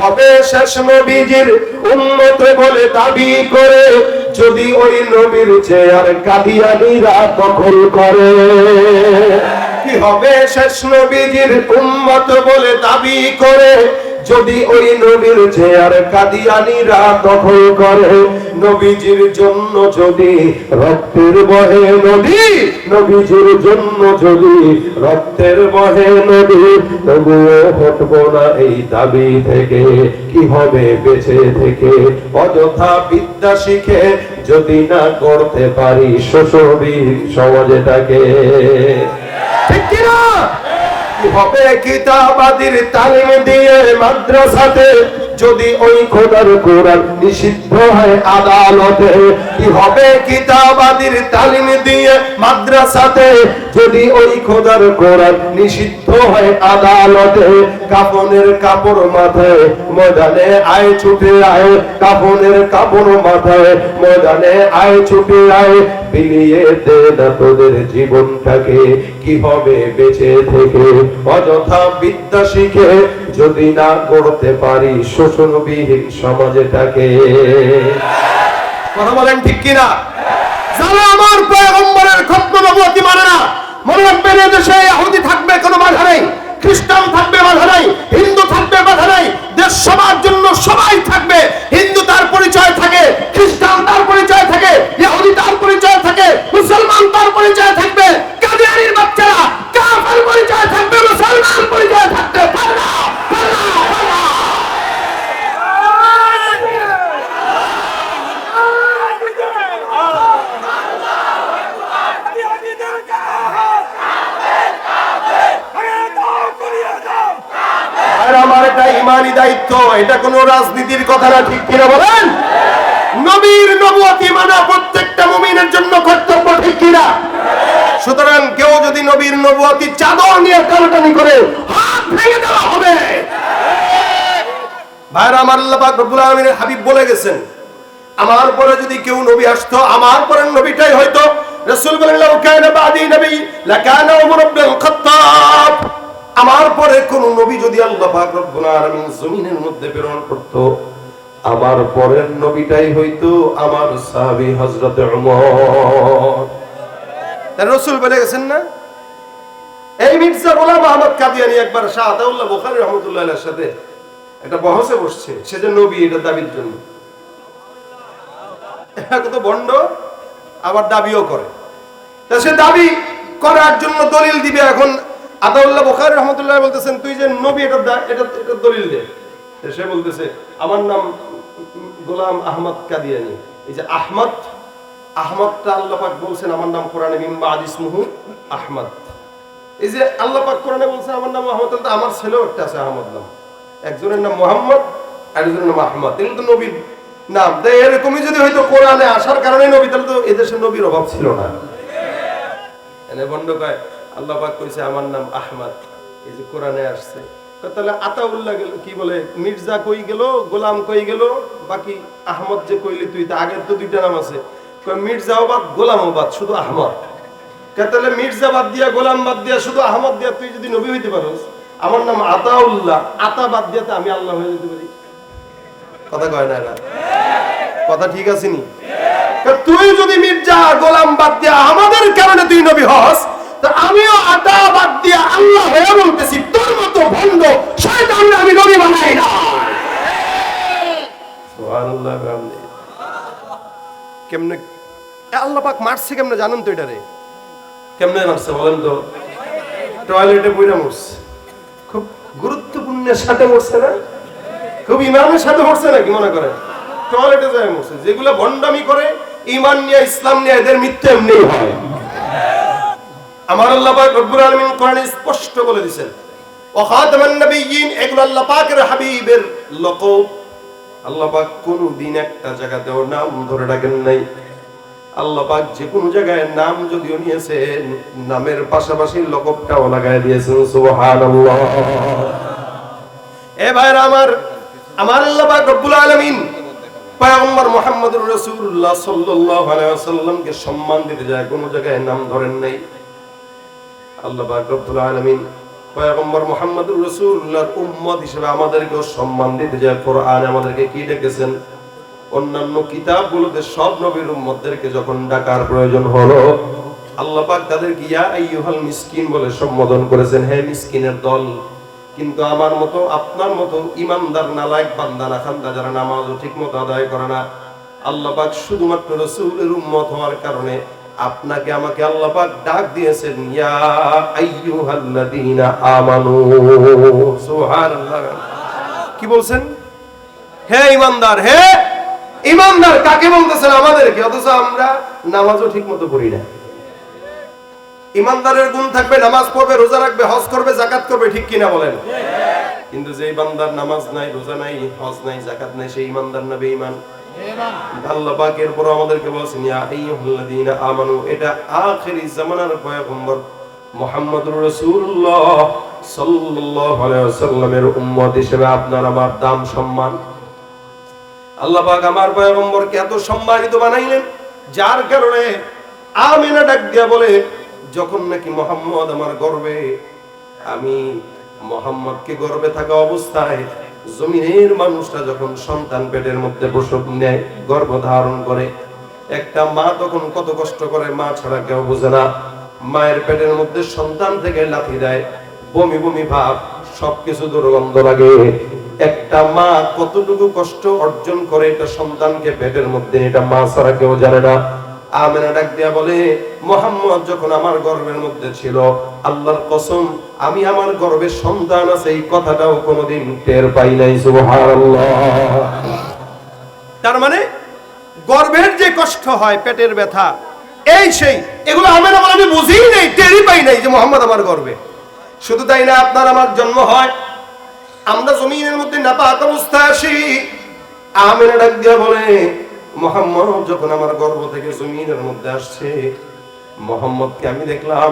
হবে শেষ নবীজির উন্মত বলে দাবি করে। যদি ওই নবীর চেয়ার কাদিয়ানিরা দখল করে। কি হবে শেষ নবীজির উন্মত বলে দাবি করে? যদি ওই নবীর চেয়ার কাদিয়ানিরা দখল করে, নবীজির জন্য যদি রক্তের বহে নদী, নবীজির জন্য যদি রক্তের বহে নদী, তবুও হটবো না এই দাবি থেকে। কি হবে বেঁচে থেকে? অযথা বিদ্যা শিখে যদি না করতে পারি শোষবীর সমাজটাকে ঠিক কিনা? হবে কিতাবাদির তালিম দিয়ে মাদ্রাসাতে? যদি ওই খোদার কোরআন নিষিদ্ধ হয় আদালতে, কি হবে কিতাবাদির তালিম দিয়ে মাদ্রাসাতে? যদি ওই খোদার কোরআন নিষিদ্ধ হয় আদালতে কাপনের কাপড় মাথায় ময়দানে আয় ছুটে আয় কাপনের কাপড় মাথায় ময়দানে আয় ছুটে আয়, বিলিয়ে দে না তোদের জীবনটাকে। কি হবে বেঁচে থেকে অযথা বিদ্যা শিখে যদি না করতে পারি শোষণবিহীন সমাজটাকে? কথা বলেন ঠিক কিনা? যারা আমার পয়গম্বরের খত্ম নবুয়তি মানে না, মনে রাখবেন এদেশে দেশে ইহুদি থাকবে, কোনো বাধা নেই। খ্রিস্টান থাকবে বাধা নাই, হিন্দু থাকবে বাধা নাই, দেশ সবার জন্য সবাই থাকবে। হিন্দু তার পরিচয় থাকে, খ্রিস্টান তার পরিচয় থাকে, ইহুদি তার পরিচয় থাকে, মুসলমান তার পরিচয় থাকবে, কাদিয়ানির বাচ্চারা কাফের পরিচয় থাকবে, মুসলমান পরিচয় থাকতে পারে না পারে না, পারে না। আর আমার এটা ইমানি দায়িত্ব এটা কোনো রাজনীতির কথা না, ঠিক কিনা বলেন? নবীর নবুয়তি মানা প্রত্যেকটা মুমিনের জন্য কর্তব্য, ঠিক কিনা? সুতরাং কেউ যদি নবীর নবুয়তি চাদর নিয়ে টানাটানি করে, হাত ভেঙে দেওয়া হবে। ভাইরা, আমার আল্লাহ পাক রব্বুল আলামিনের হাবিব বলে গেছেন, আমার পরে যদি কেউ নবী আসতো, আমার পরের নবীটাই হয়তো রাসূল বলেন, লাউ কানা বাদি নবী, লাকানা উমর ইবনে খাত্তাব। আমার পরে কোন নবী যদি আল্লাহ পাক জমিনের মধ্যে প্রেরণ করত, আমার পরের নবীটাই হইতো আমার সাহাবী হযরত ওমর বলে গেছেন না? এই মির্জা গোলাম আহমদ কাদিয়ানি একবার শাহ আতাউল্লাহ বুখারী সাথে একটা বহসে বসছে, সে যে নবী, এটা দাবির জন্য। এখন তো বন্ড, আবার দাবিও করে। তা সে দাবি করার জন্য দলিল দিবে এখন আদাউল্লাহ বুখারী রহমতুল্লাহ বলতেছেন, তুই যে নবী, এটা এটা এটা দলিল দে। সে বলতেছে, আমার নাম গোলাম আহমদ কাদিয়ানি। এই যে আহমদ, আহমদটা বলছেন, আমার নাম কোরআনে ইসমুহু আহমদ। এই যে কোরআনে আমার নাম আহমদ আমার ছেলেও একটা আছে, আহমদ নাম। একজনের নাম মোহাম্মদ আর একজনের নাম আহমদ। এগুলো তো নবীর নাম। তাই এরকমই যদি হয়তো কোরআনে আসার কারণে নবী, তাহলে তো এদেশে নবীর অভাব ছিল না। এনে বন্ধ কয় আল্লাহ পাক কইছে, আমার নাম আহমদ। এই যে কোরআনে আসছে। তাহলে আতাউল্লাহ গেল, কি বলে, মির্জা কই গেল, গোলাম কই গেল? বাকি আহমদ যে কইলি তুই, তা আগের তো দুইটা নাম আছে। মির্জাও বাদ, গোলামও বাদ, শুধু আহমদ। তাহলে মির্জা বাদ দিয়া, গোলাম বাদ দিয়া, শুধু আহমদ দিয়া তুই যদি নবী হইতে পারোস, আমার নাম আতাউল্লাহ, আতা বাদ দিয়াতে আমি আল্লাহ হয়ে যেতে পারি। কথা কয় না এরা? কথা ঠিক আছে নি? তুই যদি মির্জা, গোলাম বাদ দিয়া, আমাদের কারণে তুই নবী হস আমিও বাদ আল্লাহ হয়ে বলতেছি, তোর মতো শয়তান আমি নবী বানাই না। কেমনে আল্লাহ পাক মারছে কেমনে, জানেন তো এটা রে কেমনে মারছে বলেন তো? টয়লেটে বইরা মরছে। খুব গুরুত্বপূর্ণের সাথে মরছে না? খুব ইমানের সাথে মরছে নাকি মনে করে টয়লেটে যায় মরছে। যেগুলো ভণ্ডামি করে, ইমান নিয়ে, ইসলাম নিয়ে, এদের মৃত্যু এমনি হয়। আমার আল্লাহ পাক রব্বুল আলামিন কোরআনে স্পষ্ট বলে দিয়েছেন, ওয়া খাতামান নবিয়্যিন এগুলো আল্লাহ পাকের হাবিবের লকব। আল্লাহ পাক কোনো দিন একটা জায়গাতেও নাম ধরে ডাকেন নাই। আল্লাহ পাক যে কোনো জায়গায় নাম যদিও নিয়েছেন, নামের পাশাপাশি লকবটাও লাগাই দিয়েছেন, সুবহানাল্লাহ। এ ভাইরা আমার আমার আল্লাহ পাক রব্বুল আলামিন পয়গম্বর মুহাম্মদুর রাসূলুল্লাহ সাল্লাল্লাহু আলাইহি ওয়াসাল্লামকে সম্মান দিতে যায়, কোনো জায়গায় নাম ধরেন নাই। আল্লাহ পাক রব্বুল আলামিন পয়গম্বর উম্মত হিসেবে সম্মান দিতে যায়, কোরআন আমাদেরকে কি ডেকেছেন? অন্যান্য কিতাবগুলোতে সব নবীর উম্মতদেরকে যখন ডাকার প্রয়োজন হলো, আল্লাহ পাক ইয়া আইয়ুহাল মিসকিন বলে সম্বোধন করেছেন, হে মিসকিনের দল, কিন্তু আমার মতো, আপনার মতো ইমানদার, নালায়ক বান্দা না খান্দা যারা নামাজও ঠিক মতো আদায় করে না। আল্লাহ পাক শুধুমাত্র রসুলের উম্মত হওয়ার কারণে আপনাকে আমাকে আল্লাহ পাক ডাক দিয়েছেন কি বলছেন? হে ইমানদার হে ইমানদার, কাকে বলতেছেন আমাদেরকে? অথচ আমরা নামাজও ঠিক মতো পড়ি না। ইমানদারের গুণ থাকবে, নামাজ পড়বে, রোজা রাখবে, হজ করবে জাকাত করবে, ঠিক কিনা বলেন? কিন্তু যে ইমানদার নামাজ নাই, রোজা নাই, হজ নাই জাকাত নাই, সেই ইমানদার না বেঈমান। যার কারণে বলে যখন নাকি মোহাম্মদ আমার গর্বে আমি মোহাম্মদকে গর্বে থাকা অবস্থায় জমিনের মানুষটা যখন সন্তান পেটের মধ্যে প্রসব নেয় গর্ভ ধারণ করে, একটা মা তখন কত কষ্ট করে, মা ছাড়া কেউ বোঝে না। মায়ের পেটের মধ্যে সন্তান থেকে লাথি দেয়, বমি বমি ভাব, সবকিছু দুর্গন্ধ লাগে। একটা মা কতটুকু কষ্ট অর্জন করে এটা সন্তানকে পেটের মধ্যে, এটা মা ছাড়া কেউ জানে না। আমেনা ডাক দিয়া বলে, মোহাম্মদ যখন আমার গর্ভের মধ্যে ছিল, আল্লাহর কসম, আমি আমার গর্ভে সন্তান আছে, এই কথাটাও কোনোদিন টের পাই নাই তার মানে গর্ভের যে কষ্ট হয়, পেটের ব্যথা, এই সেই, এগুলো আমেনা বলে আমি বুঝি নাই, টেরই পাই নাই যে মোহাম্মদ আমার গর্বে। শুধু তাই না, আপনার আমার জন্ম হয়, আমরা জমিনের মধ্যে নাপাক অবস্থায় আসি, আমেনা ডাক দিয়া বলে মোহাম্মদ যখন আমার গর্ভ থেকে জমিনের মধ্যে আসছে, মোহাম্মদকে আমি দেখলাম,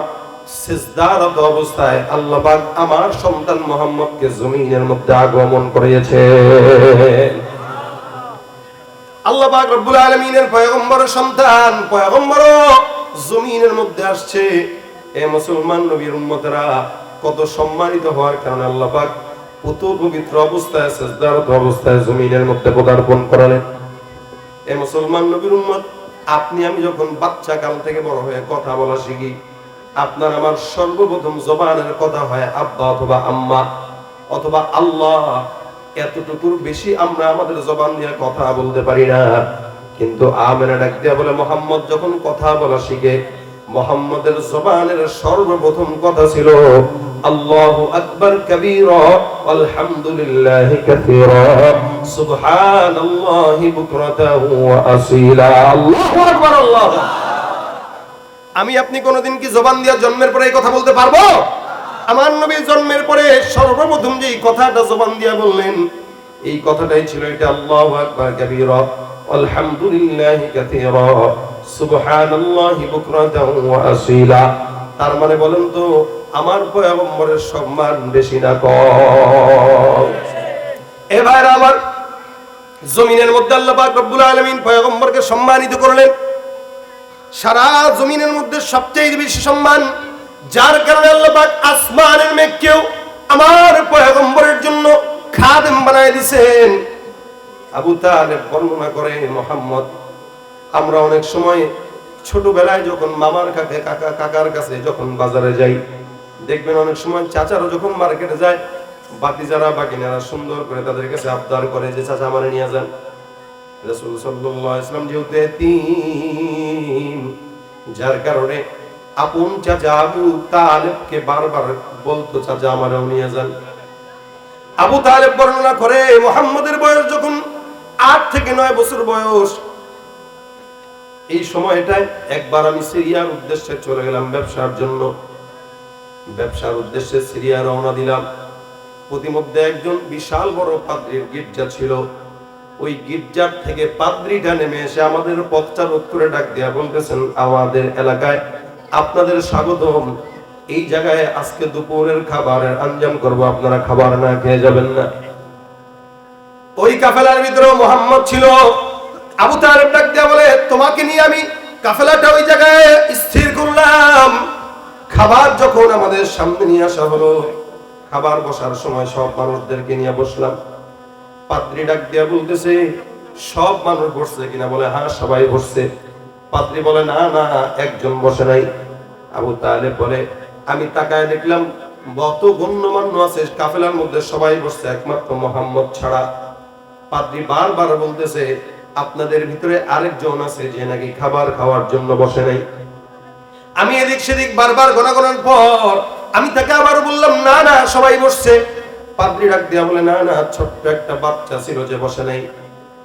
সিজদারত অবস্থায় আল্লাহ আমার সন্তান মোহাম্মদকে জমিনের মধ্যে আগমন করিয়েছে। রব্বুল আলামিনের পয়গম্বরের সন্তান, পয়গম্বরও জমিনের মধ্যে আসছে। এ মুসলমান নবীর কত সম্মানিত হওয়ার কারণে আল্লাহ পাক পবিত্র অবস্থায়, সিজদারত অবস্থায় জমিনের মধ্যে পদার্পণ করালেন। এ মুসলমান নবীর উম্মত, আপনি আমি যখন বাচ্চা কাল থেকে বড় হয়ে কথা বলা শিখি, আপনার আমার সর্বপ্রথম জবানের কথা হয় আব্বা অথবা আম্মা, অথবা আল্লাহ। এতটুকুর বেশি আমরা আমাদের জবান দিয়ে কথা বলতে পারি না। কিন্তু আমেনা ডাক দিয়া বলে, মোহাম্মদ যখন কথা বলা শিখে, মোহাম্মদের জবানের সর্বপ্রথম কথা ছিল আল্লাহু আকবার কাবীরা আলহামদুলিল্লাহি কাসীরা। সুবহানাল্লাহি বুকরাতাহু ওয়া আসীলা। আল্লাহু আকবার, আল্লাহ আমি আপনি কোনোদিন কি জবান দিয়া জন্মের পরে এই কথা বলতে পারব? আমার নবী জন্মের পরে সর্বপ্রথম যে কথাটা জবান দিয়া বললেন, এই কথাটাই ছিল এটা, আল্লাহু আকবার কাবীরা আলহামদুলিল্লাহি কাসীরা। সুবহানাল্লাহি বুকরাতাহু ওয়া আসীলা। তার মানে বলেন তো, আমার পয়গম্বরের সম্মান বেশি না কম। এবার আমার জমিনের মধ্যে আল্লাহ আলামিন পয়গম্বরকে সম্মানিত করলেন। সারা জমিনের মধ্যে সবচেয়ে বেশি সম্মান, যার কারণে আল্লাহ আসমানের মেঘকেও আমার পয়গম্বরের জন্য খাদেম বানায় দিছেন। আবু তালেব বর্ণনা করে, মোহাম্মদ, আমরা অনেক সময় ছোটবেলায় যখন মামার কাছে কাকা, কাকার কাছে যখন বাজারে যাই, দেখবেন অনেক সময় চাচারা যখন মার্কেটে যায় বাতি যারা বাকিনারা সুন্দর করে তাদের কাছে আবদার করে যে, চাচা মানে নিয়ে যান। রাসূল সাল্লাল্লাহু আলাইহি ওয়াসাল্লাম যেহেতু এতিম, যার কারণে আপন চাচা আবু তালেবকে বারবার বলতো, চাচা আমারও নিয়ে যান। আবু তালেব বর্ণনা করে, মোহাম্মদের বয়স যখন আট থেকে নয় বছর বয়স এই সময়টায় একবার আমি সিরিয়ার উদ্দেশ্যে চলে গেলাম ব্যবসার জন্য। ব্যবসার উদ্দেশ্যে সিরিয়া রওনা দিলাম। প্রতিমধ্যে একজন বিশাল বড় পাদ্রির গির্জা ছিল। ওই গির্জার থেকে পাদ্রিটা নেমে এসে আমাদের পথটা রোধ করে ডাক দিয়া বলতেছেন, আমাদের এলাকায় আপনাদের স্বাগতম। এই জায়গায় আজকে দুপুরের খাবারের আঞ্জাম করব। আপনারা খাবার না খেয়ে যাবেন না। ওই কাফেলার ভিতরে মোহাম্মদ ছিল। আবু তালেব ডাক দিয়া বলে, তোমাকে নিয়ে আমি কাফেলাটা ওই জায়গায় স্থির করলাম। খাবার যখন আমাদের সামনে নিয়ে আসা হলো, খাবার বসার সময় সব মানুষদেরকে নিয়ে বসলাম। পাত্রী ডাক দিয়া বলতেছে, সব মানুষ বসছে কিনা? বলে হ্যাঁ সবাই বসছে। পাত্রী বলে, না না, একজন বসে নাই। আবু তাহলে বলে, আমি তাকায় দেখলাম কত গণ্যমান্য আছে, কাফেলার মধ্যে সবাই বসছে, একমাত্র মোহাম্মদ ছাড়া। পাত্রী বারবার বলতেছে আপনাদের ভিতরে আরেকজন আছে যে নাকি খাবার খাওয়ার জন্য বসে নাই। আমি এদিক সেদিক বারবার গণাগণার পর আমি তাকে আবার বললাম, না না, সবাই বসছে। পাদ্রি ডাক দিয়া বলে, না না, ছোট্ট একটা বাচ্চা ছিল যে বসে নাই।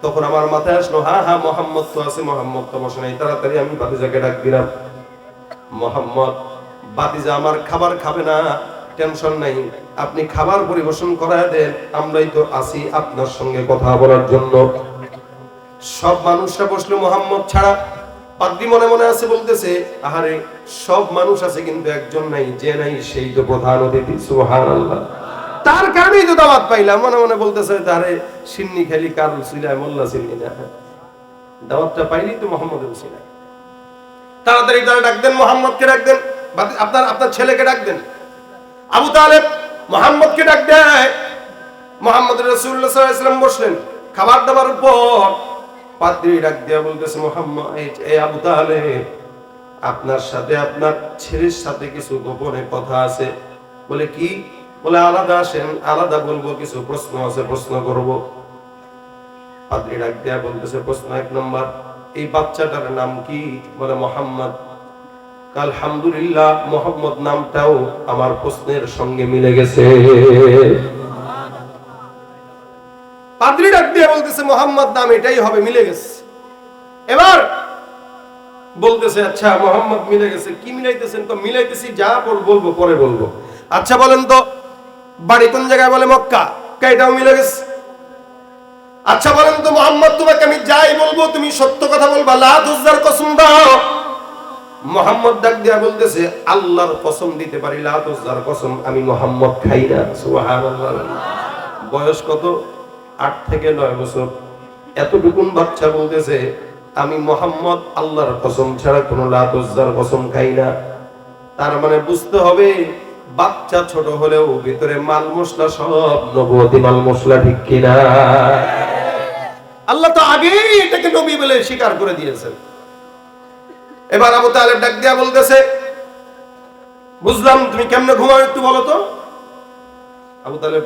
তখন আমার মাথায় আসলো হ্যাঁ হ্যাঁ মোহাম্মদ তো আছে, মোহাম্মদ তো বসে নাই। তাড়াতাড়ি আমি বাতিজাকে ডাক দিলাম, মোহাম্মদ, বাতিজা আমার খাবার খাবে না, টেনশন নাই। আপনি খাবার পরিবেশন করায় দেন, আমরাই তো আছি আপনার সঙ্গে কথা বলার জন্য। সব মানুষরা বসল মোহাম্মদ ছাড়া পাদ্রি মনে মনে আছে বলতেছে, আহারে, সব মানুষ আছে কিন্তু একজন নাই, যে নাই সেই তো প্রধান অতিথি, সুবহানাল্লাহ। তার কারণেই তো দাওয়াত পাইলাম, মনে মনে বলতেছে তারে সিন্নি খেলি কার সিলায়, মোল্লা সিন্নি না। দাওয়াতটা পাইলি তো মোহাম্মদ সিলায়। তাড়াতাড়ি তারা ডাক দেন, মোহাম্মদকে ডাক দেন আপনার আপনার ছেলেকে ডাক দেন। আবু তালেব মোহাম্মদকে ডাক দেয়। মোহাম্মদ রসুল্লাহ সাল্লাম বসলেন। খাবার দাবার পর ডাক দিয়া বলতেছে, মোহাম্মদ, এই আবু তাহলে আপনার সাথে, আপনার ছেলের সাথে কিছু গোপনে কথা আছে? বলে, কি? বলে, আলাদা আসেন, আলাদা বলব, কিছু প্রশ্ন আছে, প্রশ্ন করব। ডাক দিয়া বলতেছে, প্রশ্ন এক নম্বর, এই বাচ্চাটার নাম কি? বলে, মোহাম্মদ। আলহামদুলিল্লাহ, মোহাম্মদ নামটাও আমার প্রশ্নের সঙ্গে মিলে গেছে। বলতেছে মোহাম্মদ নাম এটাই হবে, মিলে গেছে। এবার বলতেছে আচ্ছা মোহাম্মদ মিলে গেছে। কি মিলাইতেছেন তো? মিলাইতেছি যা বল- বলব, পরে বলব। আচ্ছা বলেন তো, বাড়ি কোন জায়গায় বলে মক্কা? কা এটাও মিলে গেছে? আচ্ছা বলেন তো, মোহাম্মদ, তোমাকে আমি যাই বলব, তুমি সত্য কথা বলবা। লা দুজার কসম দাও। মোহাম্মদ ডাক দিয়া বলতেছে, আল্লাহর কসম দিতে পারি, লা দুজার কসম, আমি মোহাম্মদ খাই না। সুবহানাল্লাহ। বয়স কত? আট থেকে নয় বছর। এতটুকুন বাচ্চা বলতেছে, আমি মোহাম্মদ আল্লাহর কসম ছাড়া কোনো লাতুজার কসম খাই না। তার মানে বুঝতে হবে, বাচ্চা ছোট হলেও ভিতরে মাল মশলা সব নবতী মাল মশলা ঠিক কিনা। আল্লাহ তো আগেই এটাকে নবী বলে স্বীকার করে দিয়েছেন। এবার আবু তালেব ডাক দিয়া বলতেছে, বুঝলাম, তুমি কেমনে ঘুমাও একটু বলো তো? আবু তালেব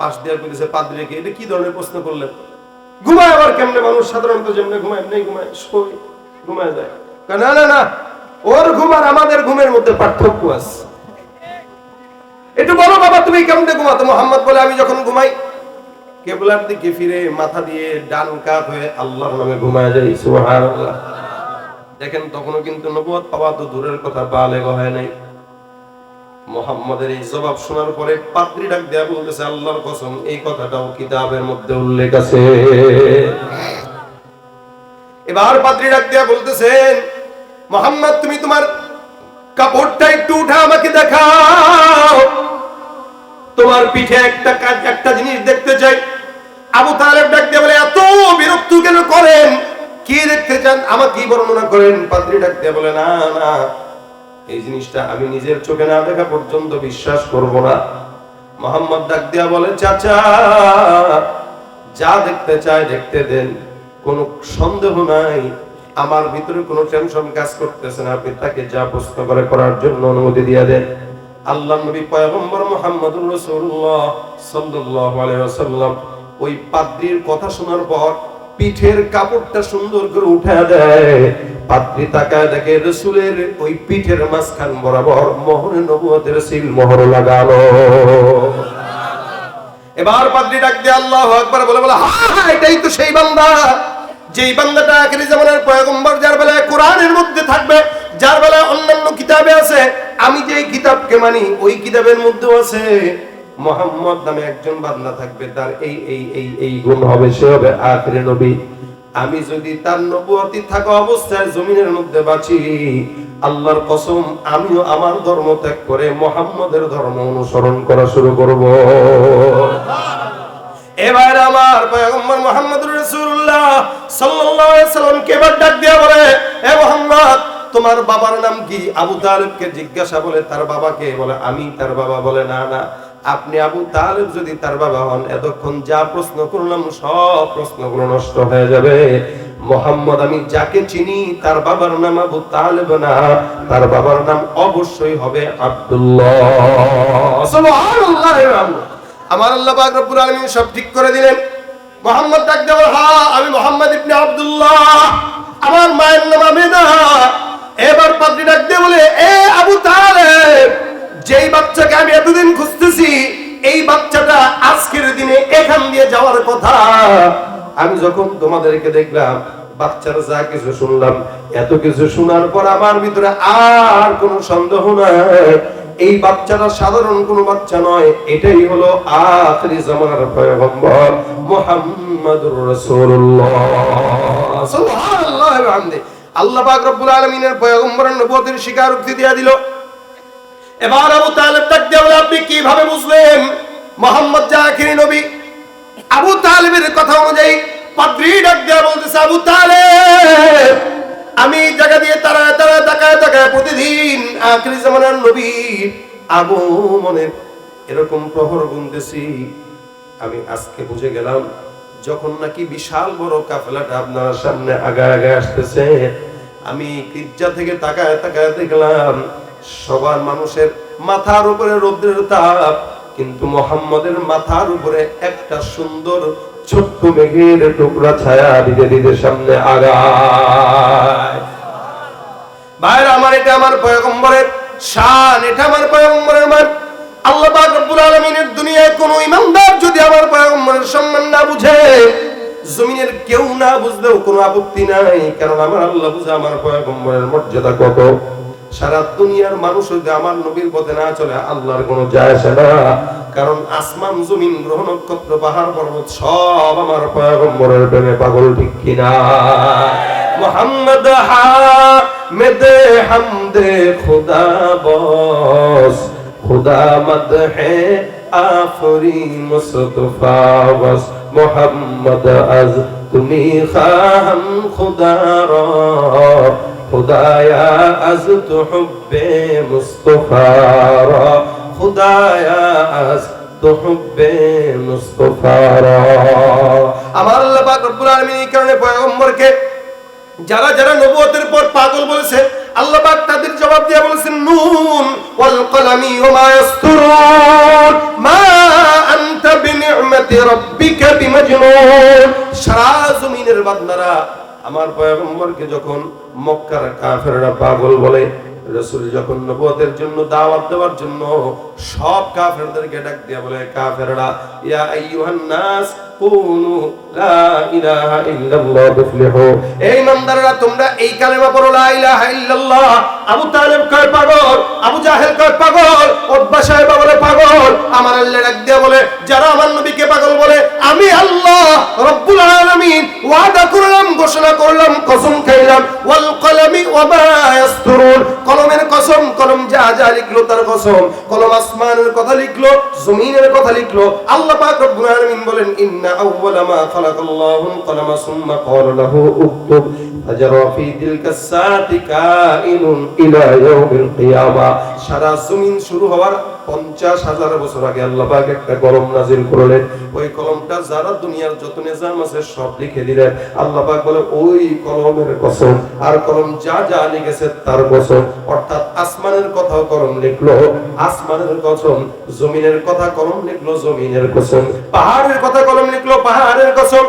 পাশ দিয়ে বলেছে পাদ্রিকে এটা কি ধরনের প্রশ্ন করলেন? ঘুমায় আবার কেমনে? মানুষ সাধারণত যেমনি ঘুমায়, এমনি ঘুমায়, শোয় ঘুমায় যায়। না না না, ওর ঘুম আর আমাদের ঘুমের মধ্যে পার্থক্য আছে। একটু বলো বাবা, তুমি কেমনে ঘুমাতো মোহাম্মদ বলে, আমি যখন ঘুমাই কেবলার দিকে ফিরে মাথা দিয়ে ডান কাত হয়ে আল্লাহর নামে ঘুমায় যাই, সুবহানাল্লাহ। দেখেন, তখনও কিন্তু নবুয়ত পাওয়া তো দূরের কথা, বালেগ হয় নাই। মোহাম্মদের এই জবাব শোনার পরে পাত্রী ডাক দেয়া বলতেছে, আল্লাহর কসম, এই কথাটাও কিতাবের মধ্যে উল্লেখ আছে। এবার পাত্রী ডাক দেয়া বলতেছেন মোহাম্মদ, তুমি তোমার কাপড়টা একটু উঠে আমাকে দেখাও। তোমার পিঠে একটা কাজ, একটা জিনিস দেখতে চাই। আবু তালেব ডাক দিয়ে বলে, এত বিরক্ত কেন করেন? কি দেখতে চান আমাকে বর্ণনা করেন? পাত্রী ডাক দিয়ে বলে, না না এই জিনিসটা আমি নিজের চোখে না দেখা পর্যন্ত বিশ্বাস করব না। মোহাম্মদ ডাক দিয়া বলে, চাচা, যা দেখতে চায় দেখতে দেন। কোনো সন্দেহ নাই। আমার ভিতরে কোনো টেনশন কাজ করতেছে না। আপনি তাকে যা প্রশ্ন করে করার জন্য অনুমতি দিয়ে দেন। আল্লাহ নবী পয়গম্বর মুহাম্মদুর রাসূলুল্লাহ সাল্লাল্লাহু আলাইহি ওয়াসাল্লাম ওই পাদ্রীর কথা শোনার পর পিঠের কাপড়টা সুন্দর করে উঠে দেয়। পাত্রী তাকায় দেখে রসুলের ওই পিঠের মাঝখান বরাবর মোহরে সিল মোহর লাগানো এবার ডাক দিয়ে আল্লাহ একবার বলে বলে হা, এটাই তো সেই বান্দা। যেই বান্দাটা আখেরি জামানের পয়গম্বর, যার বেলায় কোরআনের মধ্যে থাকবে, যার বেলায় অন্যান্য কিতাবে আছে, আমি যেই কিতাবকে মানি, ওই কিতাবের মধ্যেও আছে, মোহাম্মদ নামে একজন বান্দা থাকবে, তার এই এই এই এই গুণ হবে, সে হবে আখেরি নবী। আমি যদি তার নবুয়তি থাকা অবস্থায় জমিনের মধ্যে বাঁচি, আল্লাহর কসম, আমিও আমার ধর্ম ত্যাগ করে মোহাম্মদের ধর্ম অনুসরণ করা শুরু করব। এবার আমার পয়গম্বর মুহাম্মদুর রাসূলুল্লাহ সাল্লাল্লাহু আলাইহি সাল্লাম কে এবার ডাক দিয়া বলে, এ মুহাম্মদ, তোমার বাবার নাম কি? আবু তালেবকে জিজ্ঞাসা বলে, তার বাবাকে বলে, আমি তার বাবা বলে, না না আপনি আবু তালেব যদি তার বাবা হন, এতক্ষণ যা প্রশ্ন করলাম সব প্রশ্নগুলো নষ্ট হয়ে যাবে। মোহাম্মদ, আমি যাকে চিনি, তার বাবার নাম আবু তালেব না, তার বাবার নাম অবশ্যই হবে আব্দুল্লাহ। আমার আল্লাহ রব্বুল আলামিন সব ঠিক করে দিলেন। মোহাম্মদ ডাক দেওয়ার হ্যাঁ আমি মোহাম্মদ যেই বাচ্চাকে আমি এতদিন খুঁজতেছি, এই বাচ্চাটা আজকের দিনে এখান দিয়ে যাওয়ার কথা। আমি যখন তোমাদেরকে দেখলাম, বাচ্চারা যা কিছু শুনলাম, এত কিছু শোনার পর আমার ভিতরে আর কোনো সন্দেহ নাই। এই বাচ্চাটা সাধারণ কোনো বাচ্চা নয়, এটাই হলো আখরি জামানার পয়গম্বর মুহাম্মাদুর রাসূলুল্লাহ। সুবহানাল্লাহ আল্লাহ পাক রব্বুল আলামিনের পয়গম্বরের নবুয়তের স্বীকারোক্তি দিয়া দিল। এবার আবু তালেব ডাক আপনি কীভাবে বুঝলেন মোহাম্মদ জাকির নবী আবু তালেবের কথা অনুযায়ী পাদ্রী ডাক দিয়ে বলতেছে, আবু তালেব, আমি জায়গা দিয়ে তারা তারা তাকায় তাকায় প্রতিদিন আখরি জামানার নবী আগমনের এরকম প্রহর গুনতেছি। আমি আজকে বুঝে গেলাম, যখন নাকি বিশাল বড় কাফেলাটা আপনার সামনে আগায় আগায় আসতেছে, আমি গির্জা থেকে তাকায় তাকায় দেখলাম সবার মানুষের মাথার উপরে রৌদ্রের তাপ, কিন্তু মোহাম্মদের মাথার উপরে একটা সুন্দর ছোট্ট মেঘের টুকরা ছায়া দিতে দিতে সামনে আগায়। ভাইরা, আমার এটা আমার পয়গম্বরের শান, এটা আমার পয়গম্বরের মান। আল্লাহ পাক রব্বুল আলামিনের দুনিয়ায় কোন ইমানদার যদি আমার পয়গম্বরের সম্মান না বুঝে, জমিনের কেউ না বুঝলেও কোনো আপত্তি নাই কারণ আমার আল্লাহ বুঝে আমার পয়গম্বরের মর্যাদা কত? সারা দুনিয়ার মানুষ যদি আমার নবীর পথে না চলে, আল্লাহর কোনো যায় না। কারণ আসমান, জমিন গ্রহ নক্ষত্র পাহাড়, পর্বত সব আমার পয়গম্বরের প্রেমে পাগল, ঠিক কিনা? মোহাম্মদ হামেদ হামদে খুদা বস, খুদা মদ হে আফরি মুস্তফা বস মোহাম্মদ আজ তুমি খাহম খুদা রা তো হুব্বে মুস্তফা রা। খুদায়া আজ তো হুব্বে মুস্তফা রা। আমার আল্লাহ পাক রব্বুল আলামিন এই কারণে পয়গম্বরকে, যারা যারা নবুয়তের পর পাগল বলেছে, আল্লাহ পাক তাদের জবাব দিয়ে বলেছেন, নুন ওয়াল কলামি ওয়া মা ইয়াসতুরুন, মা আনতা বিনি'মাতি রাব্বিকা বিমাজনুন। সারা জমিনের বান্দারা আমার পয়গম্বরকে যখন মক্কার কাফেররা পাগল বলে, রসুল যখন নবুয়তের জন্য দাওয়াত দেওয়ার জন্য সব কাফেরদেরকে ডাক দিয়া বলে, কাফেররা, ইয়া আইয়ুহান নাস কুনু লা ইলাহা ইল্লাল্লাহ তুফলিহু এই ইমানদাররা তোমরা এই কালেমা পড়ো, লা ইলাহা ইল্লাল্লাহ। আবু তালেব কয় পাগল, আবু জাহেল কয় পাগল সাহেব বলে পাগল। আমার বলে, যারা আমার নবীকে পাগল বলে, আমি আল্লাহ রব্বুল আলামিন ওয়াদা করলাম, ঘোষণা করলাম, কসম খাইলাম। ওয়াল কলামি ওয়া মা কলমের কসম, কলম যা যা লিখলো তার কসম। কলম আসমানের কথা লিখলো, জমিনের কথা লিখলো। আল্লাহ পাক রব্বুল আলামিন বলেন, ইন্না أول ما خلق الله القلم ثم قال له اكتب. ফি তিলকা সাতি কাইনুন ইলা ইয়াউমিল কিয়ামা। সারা শুরু হওয়ার পঞ্চাশ হাজার বছর আগে একটা কলম নাজিল করলেন। ওই কলমটা যারা দুনিয়ার যত নিজাম আছে সব লিখে দিলেন। বলে, ওই কলমের কসম, আর কলম যা যা লিখেছে তার কসম। অর্থাৎ আসমানের কথা কলম লিখলো, আসমানের কসম, জমিনের কথা কলম লিখলো, জমিনের কসম। পাহাড়ের কথা কলম লিখলো, পাহাড়ের কসম।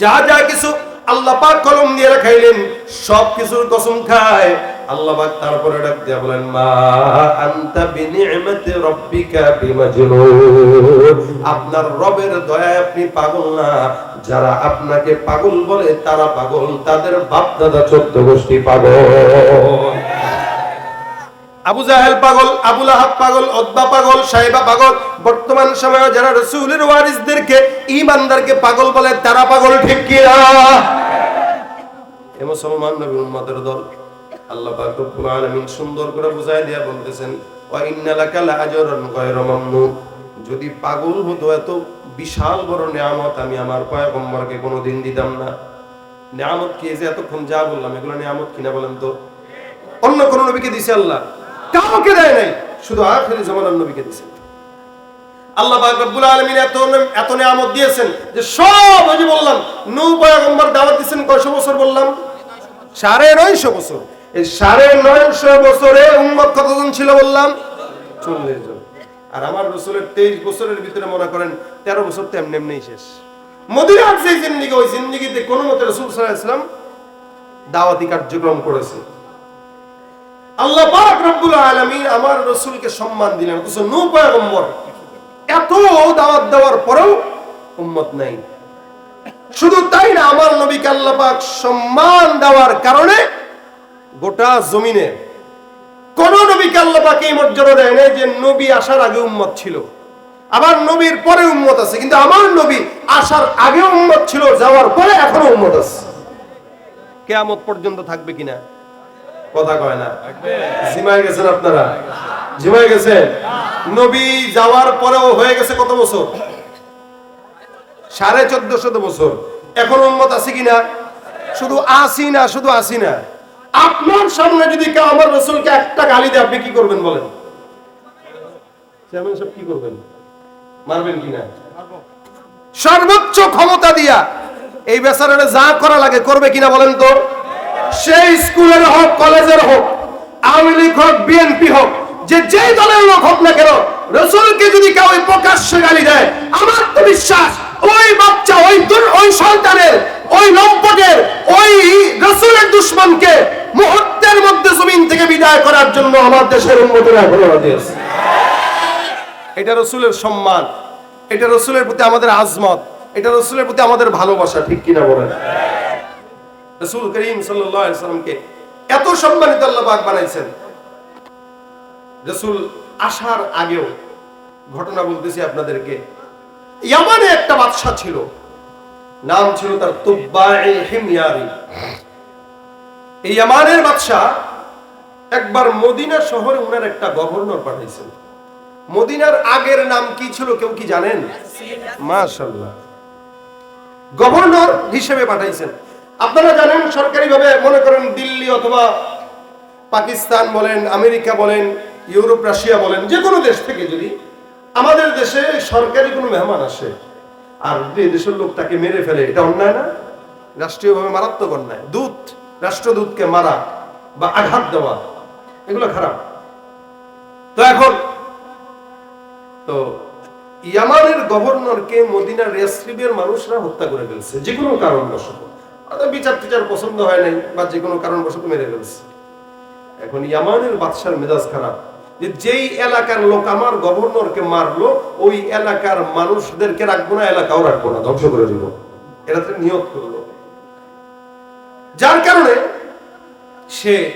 যা যা কিছু আল্লাহ পাক কলম দিয়ে রাখাইলেন সব কিছুর কসম খায়। আল্লাহ পাক তারপরে ডাক দিয়া বলেন, মা আনতা বিমাজনুন। আপনার রবের দয়ায় আপনি পাগল না। যারা আপনাকে পাগল বলে, তারা পাগল। তাদের বাপ দাদা চোদ্দ গোষ্ঠী পাগল। আবু জাহেল পাগল, আবু লাহাব পাগল অদ্বা পাগল, সাহেবা পাগল। বর্তমান সময়ে যারা রসুলের ওয়ারিসদেরকে ইমানদারকে পাগল বলে, তারা পাগল ঠিক কিনা? উম্মতের দল। আল্লাহ পাক রব্বুল আলামিন সুন্দর করে বুঝাই দিয়া বলতেছেন, ওয়া ইন্না লাকা লাআজরান গায়রা মামনুন। যদি পাগল হতো, এত বিশাল বড় নিয়ামত আমি আমার পয়গম্বরকে কোনোদিন দিতাম না। নিয়ামত কি যে এতক্ষণ যা বললাম, এগুলো নিয়ামত কিনা বলেন তো? অন্য কোন নবীকে দিছে আল্লাহ? কাউকে দেয় নাই। শুধু আখেরি জামানার নবীকে দিছে। আল্লাহ পাক রব্বুল আলামিন এত এত নিয়ামত দিয়েছেন যে সব ওই বললাম নূ পয়গম্বর দাওয়াত দিয়েছেন বছর বললাম। সাড়ে নয়শো বছর। এই সাড়ে নয়শো বছরে কতজন ছিল বললাম? চল্লিশ জন। আর আমার রসুলের তেইশ বছরের ভিতরে মনে করেন তেরো বছর তো এমনি এমনি শেষ। মদিনার যে জিন্দিগি, ওই জিন্দিগিতে কোনো মতে রসুল ইসলাম দাওয়াতি কার্যক্রম করেছে আল্লাহ পাক রব্বুল আলামিন আমার রসুলকে সম্মান দিলেন। অথচ এত দাওয়াত দেওয়ার পরেও উম্মত নাই। শুধু তাই না, আমার নবীকে আল্লাহ পাক সম্মান দেওয়ার কারণে গোটা জমিনে কোন নবীকে আল্লাহ পাক এই মর্যাদা দেয় নাই যে নবী আসার আগে উম্মত ছিল। আবার নবীর পরে উম্মত আছে, কিন্তু আমার নবী আসার আগে উম্মত ছিল, যাওয়ার পরে এখনও উম্মত আছে। কেয়ামত পর্যন্ত থাকবে কিনা? কথা কয় না। জিমায় গেছেন আপনারা? জিমায় গেছেন? নবী যাওয়ার পরেও হয়ে গেছে কত বছর? সাড়ে চোদ্দ শত বছর। এখন উন্মত আছে কিনা? শুধু আসি না, শুধু আসি না। আপনার সামনে যদি কেউ আমার রসুলকে একটা গালি দেয়, আপনি কি করবেন বলেন? কি করবেন? মারবেন কিনা সর্বোচ্চ ক্ষমতা দিয়া এই বেচারারে যা করা লাগে করবে কিনা বলেন তো? সেই স্কুলের হোক, কলেজের হোক, আওয়ামী লীগ হোক, বিএনপি হোক, যে যেই দলের লোক হোক না কেন, রসুলকে যদি কেউ প্রকাশ্যে গালি দেয়, আমার তো বিশ্বাস ওই বাচ্চা, ওই ওই সন্তানের ওই লম্পটের, ওই রসুলের দুশ্মনকে মুহূর্তের মধ্যে জমিন থেকে বিদায় করার জন্য আমার দেশের রাজি এটা রসুলের সম্মান, এটা রসুলের প্রতি আমাদের আজমত, এটা রসুলের প্রতি আমাদের ভালোবাসা, ঠিক কিনা বলেন? রসুল করিম সাল্লামকে এত সম্মানিত আল্লাহ বানাইছেন। রসুল আসার আগেও ঘটনা বলতেছি আপনাদেরকে। ইয়ামানে একটা বাদশা ছিল। নাম ছিল তার তুব্বাই হিময়ারি। এই ইয়ামানের বাদশা একবার মদিনা শহরে উনার একটা গভর্নর পাঠাইছেন। মদিনার আগের নাম কি ছিল কেউ কি জানেন? মাশাল্লাহ গভর্নর হিসেবে পাঠাইছেন। আপনারা জানেন, সরকারিভাবে মনে করেন দিল্লি অথবা পাকিস্তান বলেন, আমেরিকা বলেন, ইউরোপ, রাশিয়া বলেন যে কোনো দেশ থেকে যদি আমাদের দেশে সরকারি কোনো মেহমান আসে, আর যে দেশের লোক তাকে মেরে ফেলে, এটা অন্যায় না? রাষ্ট্রীয়ভাবে মারাত্মক অন্যায়। দূত, রাষ্ট্রদূতকে মারা বা আঘাত দেওয়া, এগুলো খারাপ। তো এখন, তো ইয়ামানের গভর্নরকে মদিনার রেসলিবের মানুষরা হত্যা করে ফেলছে, যে কোনো কারণবশত। বিচার টিচার পছন্দ হয় নাই, বা যে কোনো কারণবশত মেরে ফেলছে। এখন ইয়ামানের বাদশার মেজাজ খারাপ। যে যেই এলাকার লোক আমার গভর্নরকে মারলো, ওই এলাকার মানুষদেরকে রাখব না, এলাকাও রাখব না, ধ্বংস করে দিব। এরা তো নিয়ত করল। যার কারণে সে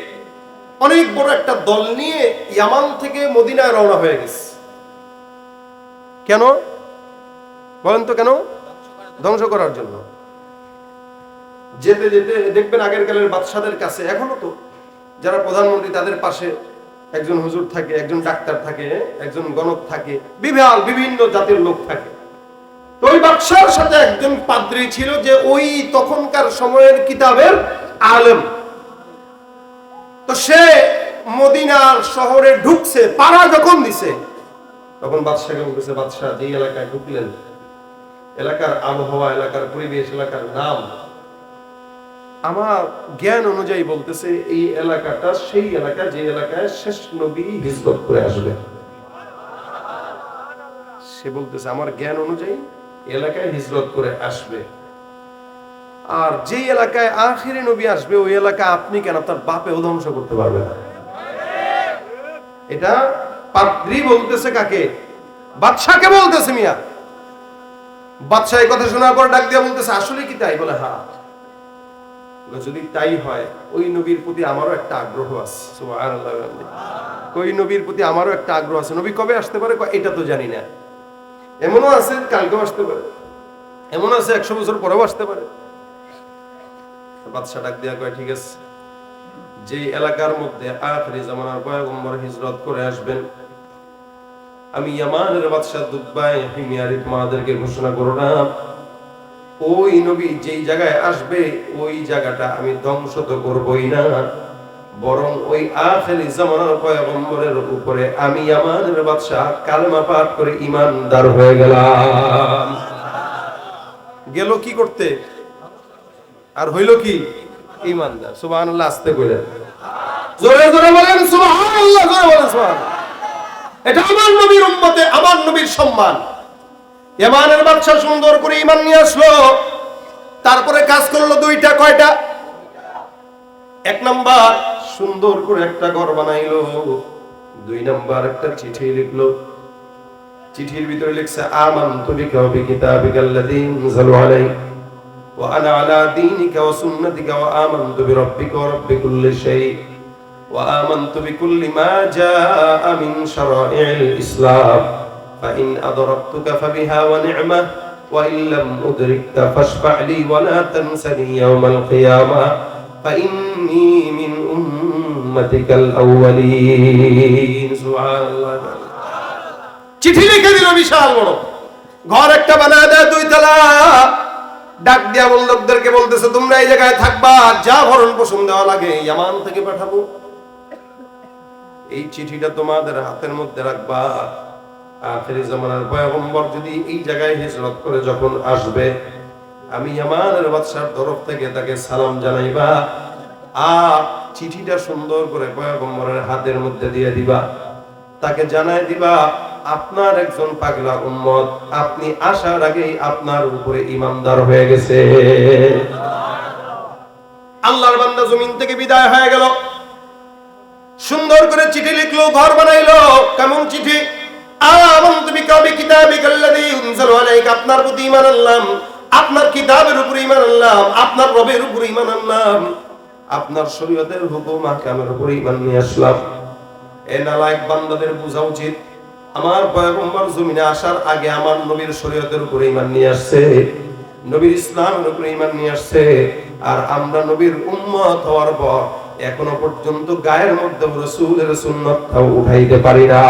অনেক বড় একটা দল নিয়ে ইয়ামান থেকে মদিনায় রওনা হয়ে গেছে। কেন? বলেন তো কেন? ধ্বংস করার জন্য। যেতে যেতে দেখবেন আগের কালের বাদশাদের কাছে, এখনও তো যারা প্রধানমন্ত্রী তাদের পাশে একজন হুজুর থাকে, একজন ডাক্তার থাকে, একজন গণক থাকে বিভাল বিভিন্ন জাতির লোক থাকে। তো ওই বাদশার সাথে একজন পাদ্রী ছিল যে ওই তখনকার সময়ের কিতাবের আলেম। তো সে মদিনার শহরে ঢুকছে, পাড়া যখন দিছে, তখন বাদশাকে বলতেছে বাদশাহ যে এলাকায় ঢুকলেন, এলাকার আবহাওয়া, এলাকার পরিবেশ, এলাকার নাম আমার জ্ঞান অনুযায়ী বলতেছে, এই এলাকাটা সেই এলাকা যে এলাকায় শেষ নবী হিজরত করে আসবে। সে বলতেছে, আমার জ্ঞান অনুযায়ী এলাকায় হিজরত করে আসবে। আর যে এলাকায় আখিরি নবী আসবে, ওই এলাকা আপনি কেন তার বাপেও ধ্বংস করতে পারবে না? এটা পাদ্রি বলতেছে কাকে? বাদশাকে বলতেছে মিয়া। বাদশাহ কথা শোনার পর ডাক দিয়ে বলতেছে, আসলে কি তাই? বলে হ্যাঁ। যদি তাই হয়, ওই নবীর প্রতি আমারও একটা আগ্রহ আছে। ওই নবীর প্রতি আমারও একটা আগ্রহ আছে। নবী কবে আসতে পারে? এটা তো জানি না। এমনও আছে, কালকেও আসতে পারে। এমন আছে, একশো বছর পরেও আসতে পারে। বাদশাহ ডাক দিয়া কয়, ঠিক আছে। যে এলাকার মধ্যে আখরি জামানার পয়গম্বর হিজরত করে আসবেন, আমি ইয়ামানের বাদশাহ দুব্বাই হিমিয়ারি তোমাদেরকে ঘোষণা করো না ওই নবী যেই জায়গায় আসবে, ওই জায়গাটা আমি ধ্বংস তো করবই না। বরং ওই আখেরি জামানার পয়গম্বরের উপরে আমি আমাদের বাদশাহ কালেমা পাঠ করে ইমানদার হয়ে গেলাম। গেল কি করতে? আর হইল কি? ইমানদার। সুবহানাল্লাহ, আস্তে কইলেন। জোরে জোরে বলেন, সুবহানাল্লাহ, জোরে বলেন, সুবহানাল্লাহ। এটা আমার নবীর উম্মতে, আমার নবীর সম্মান। ইমানের বাদশা সুন্দর করে ইমান নিয়ে আসলো। তারপরে কাজ করল দুইটা, কয়টা? এক নাম্বার, সুন্দর করে একটা ঘর বানাইলো। দুই নাম্বার, একটা চিঠি লিখলো। চিঠির ভিতরে লিখছে, আমানতু বিকা ওয়া বিকিতাবিকা আল্লাযী আনজালু আলাইক ওয়া আনা আলা দীনিকা ওয়া সুন্নাতিকা ওয়া আমানতু বিরাব্বিকা ওয়া রাব্বি কুল্লি শাই ওয়া আমানতু বিকুল্লি মা জাআ মিন শারাই'il ইসলাম। فإن أدركتك فبها ونعمة وإن لم أدركك فاشفع لي ولا تنسني يوم القيامة فإني من أمتك الأولين سبحان الله চিঠি লিখে দিল বিশাল বড় ঘর একটা বানায় দেয় দুই তলা ডাক দিয়া বন্ধকদেরকে বলতেছে তোমরা এই জায়গায় থাকবা যা ভরণ পোষণ দেওয়া লাগে ইয়ামান থেকে পাঠাবো এই চিঠিটা তোমাদের হাতের মধ্যে রাখবা আখেরি জামানার পয়গম্বর যদি এই জায়গায় হিজরত করে যখন আসবে, আমি আমাদের বাদশার তরফ থেকে তাকে সালাম জানাইবা আর চিঠিটা সুন্দর করে পয়গম্বরের হাতের মধ্যে দিয়ে দিবা। তাকে জানাই দিবা, আপনার একজন পাগলা উম্মত, আপনি আসার আগেই আপনার উপরে ইমানদার হয়ে গেছে। আল্লাহর বান্দা জমিন থেকে বিদায় হয়ে গেল। সুন্দর করে চিঠি লিখলো, ঘর বানাইলো, কেমন চিঠি? আমানতু বিকা বিকিতাবিকা আল্লাযী উনজিলা আলাইকা। আপনার প্রতি ঈমান আনলাম, আপনার কিতাবের উপর ঈমান আনলাম, আপনার রবের উপর ঈমান আনলাম। আপনার শরীয়তের হুকুম আহকামের উপর ঈমান নিয়ে আসলাম। এ নালায়েক বান্দাদের বোঝা উচিত, আমার পয়গম্বর জমিনে আসার আগে আমার নবীর শরীয়তের উপর ঈমান নিয়ে আসছে, নবীর ইসলামের উপর ঈমান নিয়ে আসছে, আর আমরা নবীর উম্মত হওয়ার পর এখনও পর্যন্ত গায়ের মধ্যে রসুলের সুন্নতটাও উঠাইতে পারি না।